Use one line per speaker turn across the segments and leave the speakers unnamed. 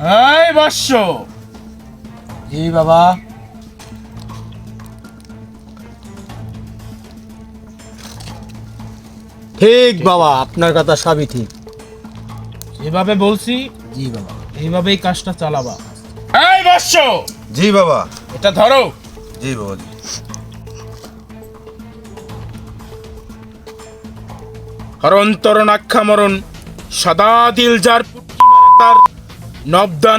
এই বর্ষ
জি বাবা। ঠিক বাবা আপনার কথা সবই ঠিক।
যেভাবে বলছি
জি বাবা।
এইভাবেই কাজটা চালাবা। এই বর্ষ
জি বাবা।
এটা ধরো।
জি বাবা জি।
হরন্তর নাক্ষামরণ সদা দিল যার তার। নবদা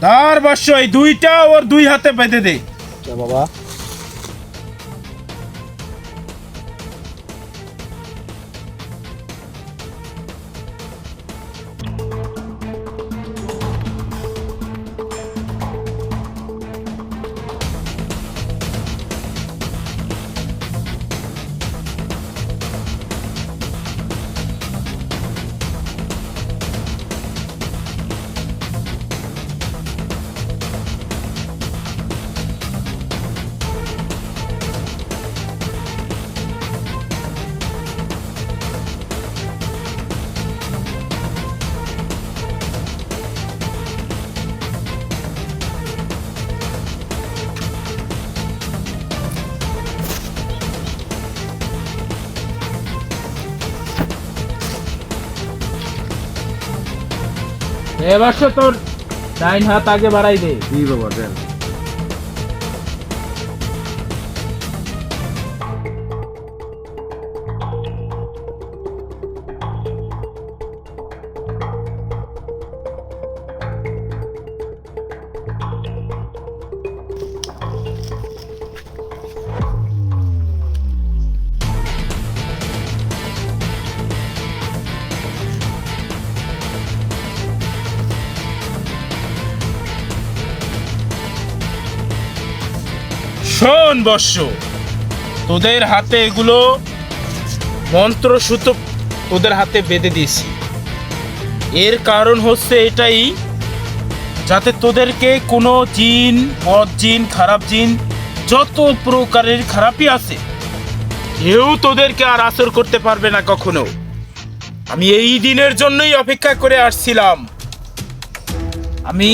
তার বর্ষ এই দুইটা ওর দুই হাতে বেঁধে দে।
আচ্ছা বাবা?
এ সে তোর ডাইন হাত আগে বাড়াই দে।
জি বাবা দেন
শোন বর্ষ তোদের হাতে এগুলো মন্ত্র সুতো তোদের হাতে বেঁধে দিয়েছি। এর কারণ হচ্ছে এটাই, যাতে তোদেরকে কোনো জিন, মদ জিন, খারাপ জিন, যত প্রকারের খারাপই আছে, কেউ তোদেরকে আর আসর করতে পারবে না কখনো। আমি এই দিনের জন্যই অপেক্ষা করে আসছিলাম। আমি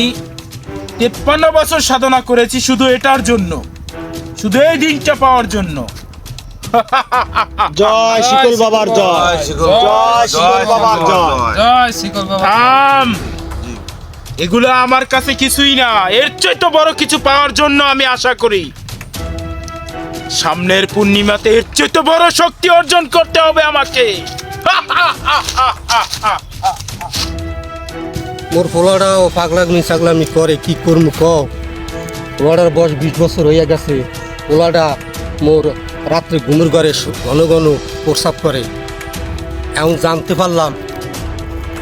তেপ্পান্ন বছর সাধনা করেছি শুধু এটার জন্য। শুধু এই দিনটা পাওয়ার জন্য।
জয় শিকল বাবার জয়।
শিকল।
জয় শিকল বাবার জয়।
জয়। শিকল বাবা
থাম। এগুলো আমার কাছে কিছুই না। এর চাইতে বড় কিছু পাওয়ার জন্য আমি আশা করি। সামনের পূর্ণিমাতে এর চাইতে বড় শক্তি অর্জন করতে হবে আমাকে।
মোর পোলাটা ও পাগলাগনি সাগলামি করে কি করমু কও? পোলাটার বয়স বিশ বছর হইয়া গেছে। পোলাটা মোর রাত্রে ঘুমের ঘরে ঘন ঘন প্রসাব করে। এমন জানতে পারলাম,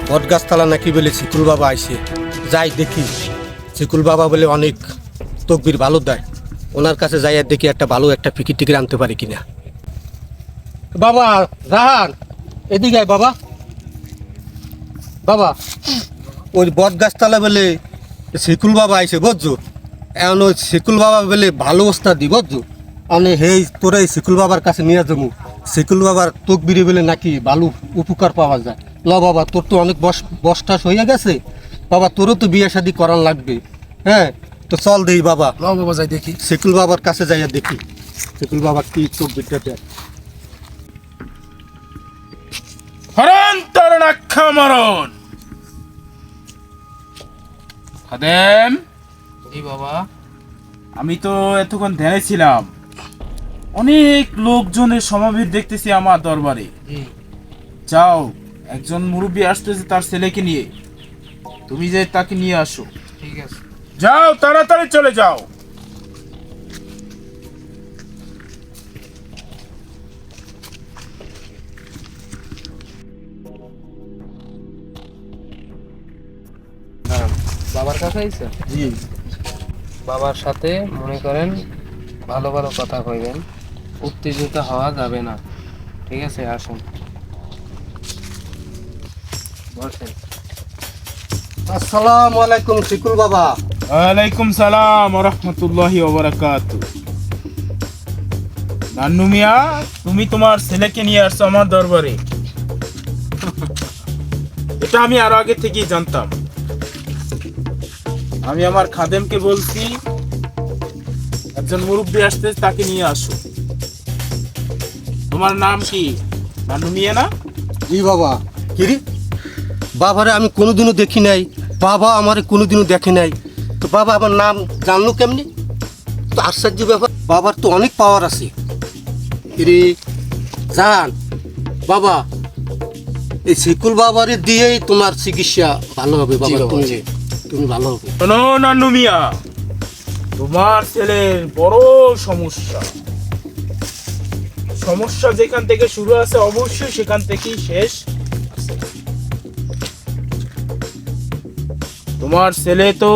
বটগাছতলা নাকি বলে শিকুল বাবা আইসে যাই দেখি শিকুল বাবা বলে অনেক তকবির ভালো দেয়। ওনার কাছে যাই আর দেখি একটা ভালো একটা ফিকির টিকির আনতে পারি কিনা। বাবা রাহান এদিকে বাবা। বাবা, ওই বট গাছতলা বলে শিকুল বাবা আইছে, বুঝছ? এখন ওই শিকুল বাবা বলে ভালো ওস্তাদ দিব আমি হেই তোরা এই শিকুল বাবার কাছে নিয়ে যাব। শিকুল বাবার তোক বিড়ি বলে নাকি ভালো উপকার পাওয়া যায়। ল বাবা তোর তো অনেক বস বসটাস হয়ে গেছে। বাবা তোরও তো বিয়ে শাদি করার লাগবে। হ্যাঁ? তো চল দেই বাবা।
ল বাবা যাই দেখি।
শিকুল বাবার কাছে যাইয়া দেখি। শিকুল বাবা কি তোক বিদ্যা দেয়
হরন্তর নাক্ষামরণ খাদেম
জি বাবা।
আমি তো এতক্ষণ ধ্যানে ছিলাম। অনেক লোকজনের সমাবেশ দেখতেছি আমার দরবারে। যাও একজন মুরব্বী আসতেছে তার ছেলেকে নিয়ে। তুমি যে তাকে নিয়ে আসো।
ঠিক আছে।
যাও তাড়াতাড়ি চলে যাও।
বাবার কাছে আইছে
জি।
বাবার সাথে মনে করেন ভালো ভালো কথা কইবেন, উত্তেজিত হওয়া যাবে না। ঠিক আছে, আসুন। বসেন।
আসসালামু আলাইকুম, শিকুল বাবা।
ওয়ালাইকুম সালাম রহমতুল্লাহি ওবরাকাত নান্নু মিয়া, তুমি তোমার ছেলেকে নিয়ে আসছো আমার দরবারে। এটা আমি আরও আগে থেকেই জানতাম। আমি আমার খাদেমকে বলছি একজন মুরব্বী আসতে তাকে নিয়ে আসো। তোমার নাম কি? নান্নু মিয়া না
জি বাবা। কিরি বাবারে আমি কোনোদিনও দেখি নাই। বাবা আমারে কোনোদিনও দেখে নাই। তো বাবা আমার নাম জানলো কেমনি? তো আশ্চর্য ব্যাপার বাবার তো অনেক পাওয়ার আছে। কিরে? জান বাবা এই শিকুল বাবারে দিয়েই তোমার চিকিৎসা ভালো হবে বাবা তুমি। তুমি ভালো হবে।
শোনো নান্নু মিয়া তোমার ছেলের বড় সমস্যা। সমস্যা যেখান থেকে শুরু আছে অবশ্যই সেখান থেকেই শেষ তোমার ছেলে তো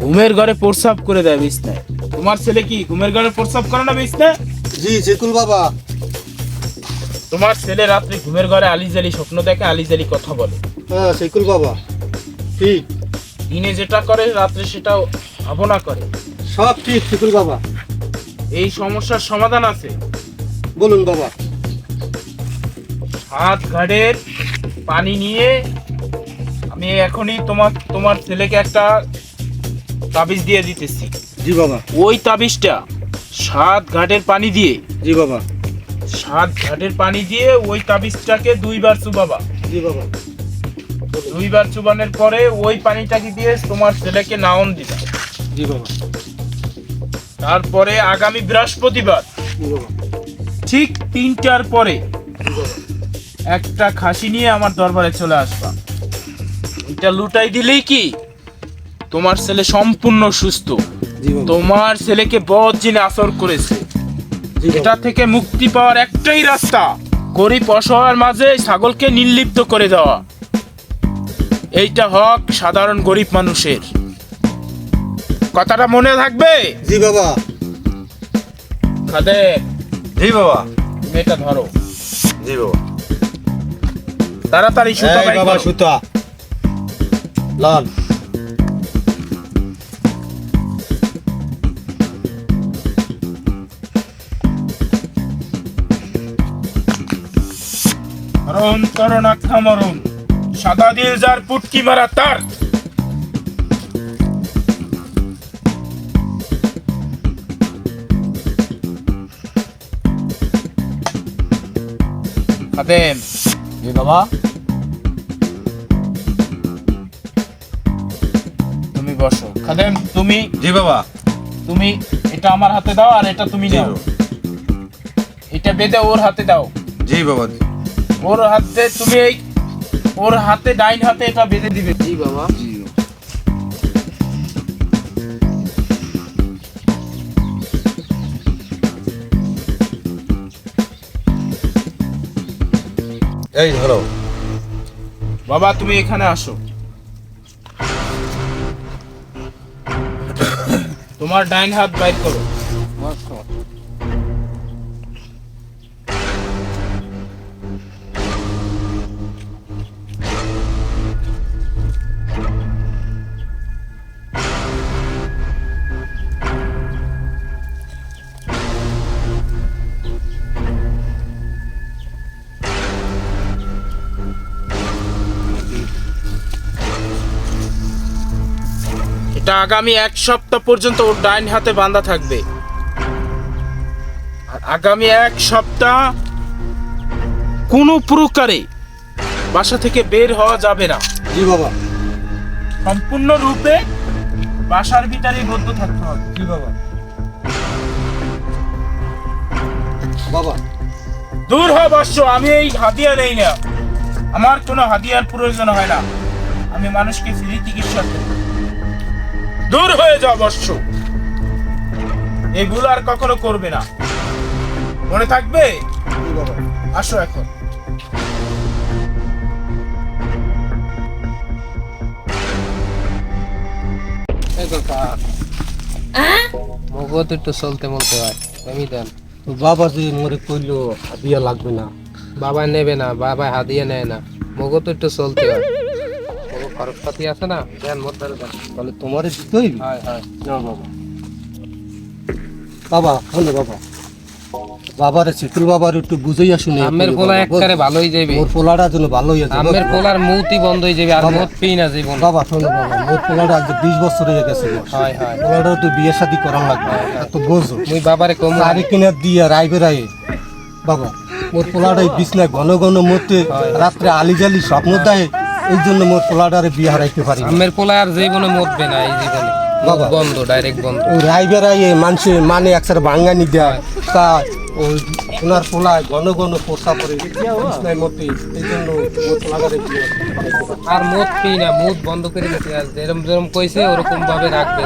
ঘুমের ঘরে প্রস্রাব করে দেয় বিছনায় তোমার ছেলে কি ঘুমের ঘরে প্রস্রাব করে না বিছনায়
জি শিকুল বাবা।
তোমার ছেলে রাত্রে ঘুমের ঘরে আলিজালি স্বপ্ন দেখে আলিজালি কথা বলে।
হ্যাঁ শিকুল বাবা। ঠিক।
দিনে যেটা করে রাত্রে সেটা ভাবনা করে।
সব ঠিক শিকুল বাবা।
এই সমস্যার সমাধান আছে?
বলুন বাবা।
হাত ঘাটের পানি নিয়ে আমি এখনই তোমার তোমার ছেলেকে একটা তাবিজ দিয়ে দিতেছি।
জি বাবা।
ওই তাবিজটা সাত ঘাটের পানি দিয়ে।
জি বাবা।
সাত ঘাটের পানি দিয়ে ওই তাবিজটাকে দুইবার চুবাবা
জি বাবা।
দুইবার চুবানোর পরে ওই পানিটাকে দিয়ে তোমার ছেলেকে নাওন দিবা
জি বাবা।
তারপরে আগামী বৃহস্পতিবার
জি বাবা।
ঠিক তিনটার পরে একটা খাসি নিয়ে আমার দরবারে চলে আসবা। ওইটা লুটাই দিলেই কি? তোমার ছেলে সম্পূর্ণ সুস্থ। তোমার ছেলেকে বদ জিনে আসর করেছে। এটা থেকে মুক্তি পাওয়ার একটাই রাস্তা। গরিব অসহায়ের মাঝে ছাগলকে নির্লিপ্ত করে দেওয়া। এইটা হক সাধারণ গরিব মানুষের। কথাটা মনে থাকবে?
জি বাবা।
খাদে।
জি বাবা।
তুমি এটা ধরো।
জি বাবা।
তাড়াতাড়ি সুতা বাই
বাবা সুতা। লাল
মরণ আখ্যা মরণ। সাদা দিল যার পুটকি মারা তার। খাদেম।
জি বাবা।
তুমি বসো। খাদেম তুমি
জি বাবা।
তুমি এটা আমার হাতে দাও আর এটা তুমি নাও। এটা বেঁধে ওর হাতে দাও।
জি বাবা।
ওর হাতে তুমি এই ওর হাতে ডাইন হাতে এটা বেঁধে দিবে।
জি বাবা।
এই ধরো।
বাবা তুমি এখানে আসো। তোমার ডাইন হাত বাইর করো। এটা আগামী এক সপ্তাহ পর্যন্ত ওর ডাইন হাতে বাঁধা থাকবে। আর আগামী এক সপ্তাহ কোনো প্রকারে বাসা থেকে বের হওয়া যাবে না।
জি বাবা।
সম্পূর্ণ রূপে বাসার ভিতরে বদ্ধ থাকতে হবে।
জি বাবা। বাবা।
দূর হ বর্ষ আমি এই হাদিয়া নেই না। আমার কোনো হাদিয়ার প্রয়োজন হয় না। আমি মানুষকে ফ্রি চিকিৎসা করি দূর হয়ে যাও বর্ষ এগুলো আর কখনো করবে না। মনে থাকবে? আসো এখন।
মগো তো চলতে মলতে হয়। আমি দেন।
তো বাবা যে মরে কইলো হাদিয়া লাগবে না।
বাবা নেবে না বাবা হাদিয়ে নেয় না। মগো তো একটু চলতে হয়। খরচপাতি আছে না দেন মোট ধরে দেন।
তাহলে তোমারে দিতেই
হয় হয়।
নাও বাবা। বাবা হলো বাবা। বাবারে চিতুল বাবার একটু বুঝাইয়া শুনে
আমের পোলা একবারে ভালোই যাবে
মোর পোলাটা যেন ভালো হয়ে যাবে
আমের পোলার মুতি বন্ধ হয়ে যাবে আর পিই না জীবন।
বাবা শোনো বাবা মোর পোলাটা আজ বিশ বছর হয়ে গেছে
হয় হয়।
পোলাটা তো বিয়ে শাদি করার লাগবে। এত বোঝো।
মুই বাবারে কম
কিনে দিয়ে রায় বেড়াই বাবা মোর পোলাটাই বিছনায় ঘন ঘন মরতে রাত্রে আলি জালি স্বপ্ন দেয় এই জন্য মোর পোলাটারে বিয়ে হারাইতে পারি।
আমের পোলা আর জীবনে মতবে না এই জীবনে। বন্ধ ডাইরেক্ট বন্ধ।
বেড়াই মানুষে মানে একসাথে ভাঙ্গানি দেয়। তা ওনার পোলায় ঘন ঘন পোষা বিছনায় মরতে এই জন্য পারি।
আর মদ পিই না মুখ বন্ধ করে দিতে আর যেরম যেরম কইছে ওরকম ভাবে রাখবে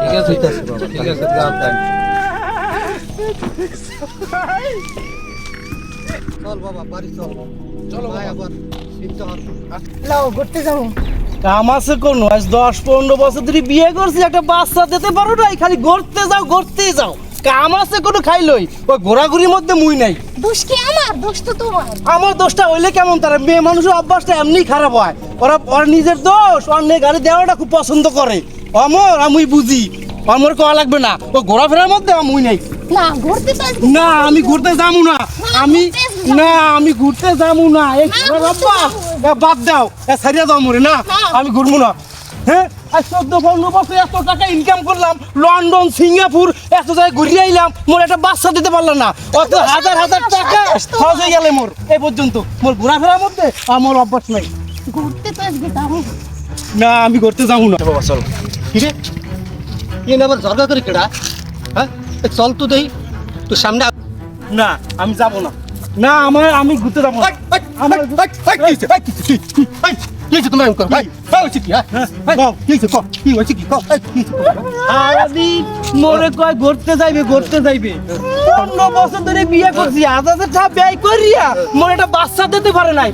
ঠিক আছে?
ঠিক আছে বাবা।
ঠিক আছে
চল বাবা বাড়ি চল। চলো ভাই আবার।
কাম আছে কোন? আজ দশ পনেরো বছর ধরে বিয়ে করছি একটা বাচ্চা দিতে পারো নাই খালি ঘুরতে যাও ঘুরতেই যাও। কাম আছে কোনো খাইলই? ওই ঘোরাঘুরির মধ্যে মুই নাই।
দোষ কি আমার? দোষ তো তোমার।
আমার দোষটা হইলে কেমন? তারা মেয়ে মানুষের অভ্যাসটা এমনি খারাপ হয়। ওরা ওর নিজের দোষ অন্য গাড়ি দেওয়াটা খুব পছন্দ করে। অমর আমি বুঝি। অমর কওয়া লাগবে না। ও ঘোরাফেরার মধ্যে মুই নাই।
না ঘুরতে
না আমি ঘুরতে যাব না। আমি না। আমি ঘুরতে যাব না। এই। এ বাদ দাও। এ ছাড়িয়া দাও মরে না। আমি ঘুরবো না। হ্যাঁ আজ চোদ্দ পনেরো বছর এত টাকা ইনকাম করলাম লন্ডন সিঙ্গাপুর এত জায়গায় ঘুরিয়ে আইলাম মোর একটা বাচ্চা দিতে পারলাম না। অত হাজার হাজার টাকা খরচ হয়ে গেলে মোর। এই পর্যন্ত। মোর ঘোরাফেরার মধ্যে আমার অভ্যাস নাই।
ঘুরতে তো
না আমি ঘুরতে যাব না।
বাবা চল। কিরে কি আবার ঝগড়া করে কেডা? হ্যাঁ? চল তো দেই, তো সামনে
না, আমি যাব না। না আমার আমি ঘুরতে যাব
হ্যাঁ
মোরে কয় ঘুরতে যাইবে ঘুরতে যাইবে পনেরো বছর ধরে বিয়ে করছি আজ হাজার টাকা ব্যয় করিয়া মোর একটা বাচ্চা দিতে পারে নাই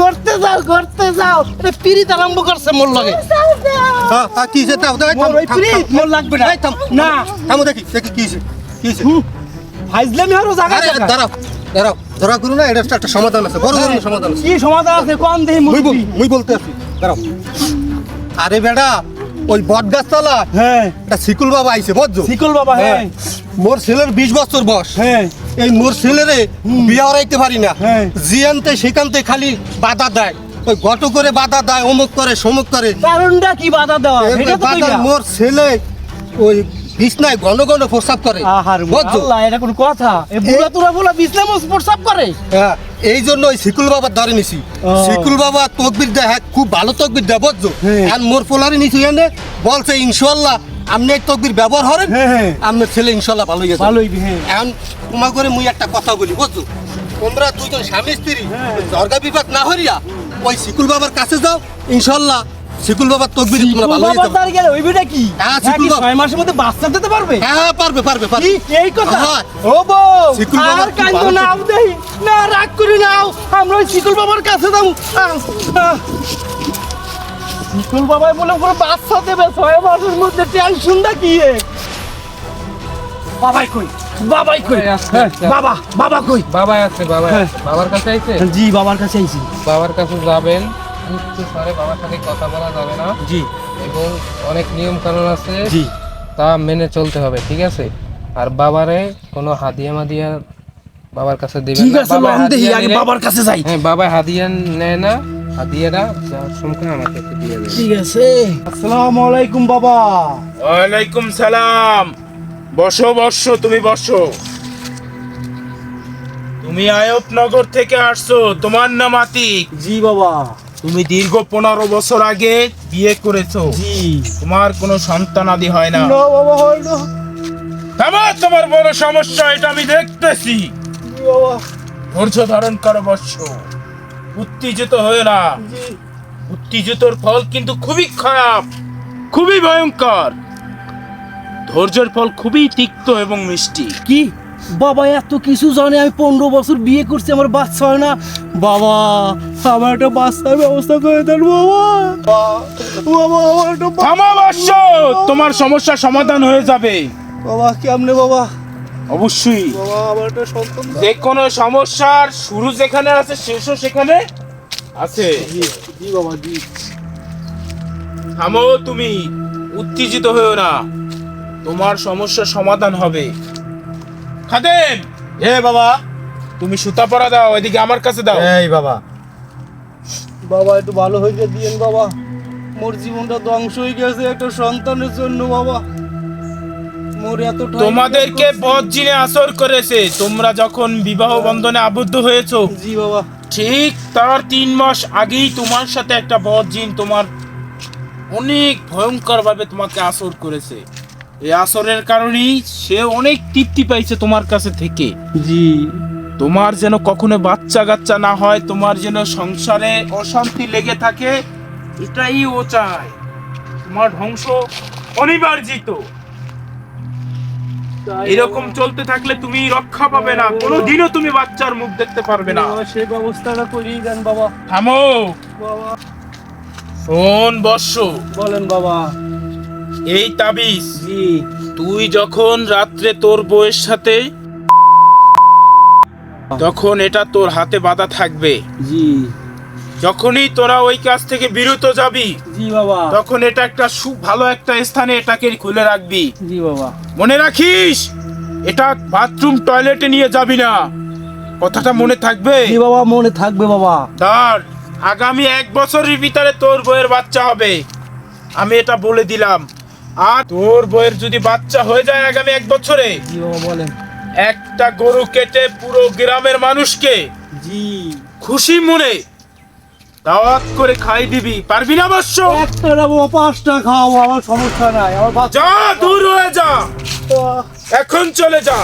ঘুরতে যাও ঘুরতে যাও এটা পিরিত আরম্ভ করছে মোর লগে
হ্যাঁ হ্যাঁ কি
মোর লাগবে না
দেখি দেখি কি হইছে কি হইছে
ফাইজলামি আরও জায়গা।
দাঁড়াও দাঁড়াও ধরা করো না এটা একটা সমাধান আছে বড় ধরনের সমাধান আছে।
কি সমাধান আছে? কম দেহি
মুই বল মুই বলতে আছি দাঁড়াও। আরে বেটা ওই বট গাছতলা
হ্যাঁ।
একটা সিকুল বাবা আইছে বুঝছ?
শিকল বাবা হ্যাঁ।
মোর ছেলের বিশ বছর বয়স।
হ্যাঁ।
এই মোর ছেলেরে বিয়ে হরাইতে পারি না।
হ্যাঁ।
জিয়ানতে সেখানতে খালি বাধা দেয়। ওই গট করে বাধা দেয় অমুক করে সমুক করে।
কারণটা কি বাধা দেওয়া? এটা।
মোর ছেলে ওই বিছনায় ঘন প্রস্রাব করে।
আল্লাহ এটা কোন কথা? এ বুড়া তুরা বলা বিছনা মোস প্রসাব করে?
হ্যাঁ, এই জন্য ওই সিকুল বাবার ধরে নিছি।
ও।
সিকুল বাবা তকবির দেয় হ্যাঁ, খুব ভালো তকবির দেয় বুঝছ?
হ্যাঁ।
আর মোর পোলারে নিছি এনে বলছে ইনশাল্লাহ আপনি এই তকবির ব্যবহার করেন
হ্যাঁ, হ্যাঁ।
আপনার ছেলে ইনশাল্লাহ ভালো হয়ে যাবে
ভালোই হ্যাঁ
এখন তোমার করে মুই একটা কথা বলি বুঝছ? তোমরা দুজন স্বামী স্ত্রী বিবাদ না হরিয়া ওই সিকুল বাবার কাছে যাও ইনশাল্লাহ বাবার তকবির তোমরা ভালো হয়ে
বাবা
যাবে
তার গেলে ওই বেটা কি
হ্যাঁ, শিকুল বাবা।
ছয় মাসের মধ্যে বাচ্চা দিতে পারবে?
হ্যাঁ পারবে পারবে পারবে।
এই কথা?
হ্যাঁ।
ও বউ
শিকুল বাবা
আর কান্দো নাও দেই। না রাগ করি নাও। আমরা ওই শিকুল বাবার কাছে যাব। শিকুল বাবাই বলে কোনো বাচ্চা দেবে ছয় মাসের মধ্যে টেনশন না কি এ? বাবাই কই? বাবাই কই? হ্যাঁ, বাবা বাবা কই?
বাবা আছে বাবা
হ্যাঁ।
বাবার কাছে আইছে?
জি বাবার কাছে আইছি।
বাবার কাছে যাবেন। উচ্চ স্বরে বাবার সাথে কথা বলা যাবে না।
জি।
এবং অনেক নিয়ম কানুন আছে।
জি।
তা মেনে চলতে হবে ঠিক আছে? আর বাবারে কোনো হাদিয়া মাদিয়া বাবার কাছে দিবেন
ঠিক আছে আগে বাবার কাছে যাই।
হ্যাঁ বাবা হাদিয়া নেয় না। হাদিয়াটা আমাকে একটু দিয়ে দেবে
ঠিক আছে। আসসালামু আলাইকুম বাবা।
ওয়ালাইকুম সালাম। বসো বসো তুমি বসো। তুমি আয়বনগর থেকে আসছো তোমার নাম আতিক।
জি বাবা।
তুমি দীর্ঘ পনেরো বছর আগে বিয়ে করেছ। তোমার কোনো সন্তান আদি হয় না।
বাবা
তোমার বড় সমস্যা এটা আমি দেখতেছি। ধৈর্য ধারণ করো বৎস। উত্তেজিত হয়ে না। উত্তেজিতর ফল কিন্তু খুবই খারাপ খুবই ভয়ঙ্কর। ধৈর্যের ফল খুবই তিক্ত এবং মিষ্টি।
কি? বাবা এত কিছু জানে আমি পনেরো বছর বিয়ে করছি আমার বাচ্চা হয় না। বাবা আমার একটা বাচ্চার ব্যবস্থা করে দেন বাবা। বাবা আমার একটা বা-
থামো বৎস তোমার সমস্যা সমাধান হয়ে যাবে।
বাবা কেমনে বাবা?
অবশ্যই।
বাবা আমার একটা সন্তান দাও।
যে কোনো সমস্যার শুরু যেখানে আছে শেষও সেখানে আছে।
জি জি বাবা জি।
থামো তুমি উত্তেজিত হয়েও না। তোমার সমস্যার সমাধান হবে। খাদেম!
এ বাবা।
তুমি সুতা পরা দাও এদিকে আমার কাছে দাও।
এই বাবা।
বাবা একটু ভালো হয়ে দিয়েন বাবা। মোর জীবনটা ধ্বংস হয়ে গেছে একটা সন্তানের জন্য বাবা। মোর এত
তোমাদেরকে। বদ জিনে আসর করেছে। তোমরা যখন বিবাহ বন্ধনে আবদ্ধ হয়েছো
জি বাবা।
ঠিক তার তিন মাস আগেই তোমার সাথে একটা বদ জিন তোমার অনেক ভয়ঙ্কর ভাবে তোমাকে আসর করেছে। এই আসরের কারণেই সে অনেক তৃপ্তি পাইছে তোমার কাছে থেকে।
জি।
তোমার যেন কখনো বাচ্চা কাচ্চা না হয় তোমার যেন সংসারে অশান্তি লেগে থাকে এটাই ও চায়। তোমার ধ্বংস অনিবার্জিত। এরকম চলতে থাকলে তুমি রক্ষা পাবে না কোনোদিনও তুমি বাচ্চার মুখ দেখতে পারবে না।
সে ব্যবস্থাটা করিয়ে দেন বাবা।
থামো।
বাবা।
শোন বর্ষ।
বলেন বাবা।
এই তাবিজ
জি।
তুই যখন রাত্রে তোর বউয়ের সাথে তখন এটা তোর হাতে বাঁধা থাকবে।
জি।
যখনই তোরা ওই কাজ থেকে বিরত যাবি
জি বাবা।
তখন এটা একটা সু ভালো একটা স্থানে এটাকে খুলে রাখবি।
জি বাবা।
মনে রাখিস এটা বাথরুম টয়লেটে নিয়ে যাবি না। কথাটা মনে থাকবে?
জি বাবা মনে থাকবে বাবা।
ধর আগামী এক বছরের ভিতরে তোর বইয়ের বাচ্চা হবে। আমি এটা বলে দিলাম। আর তোর বইয়ের যদি বাচ্চা হয়ে যায় আগামী এক বছরে
জি বাবা বলেন।
একটা গরু কেটে পুরো গ্রামের মানুষকে
জি।
খুশি মনে দাওয়াত করে খাই দিবি পারবি না অবশ্য?
একটা নেব পাঁচটা খাও আমার সমস্যা নাই আমার
যা দূর হয়ে যা। এখন চলে যা।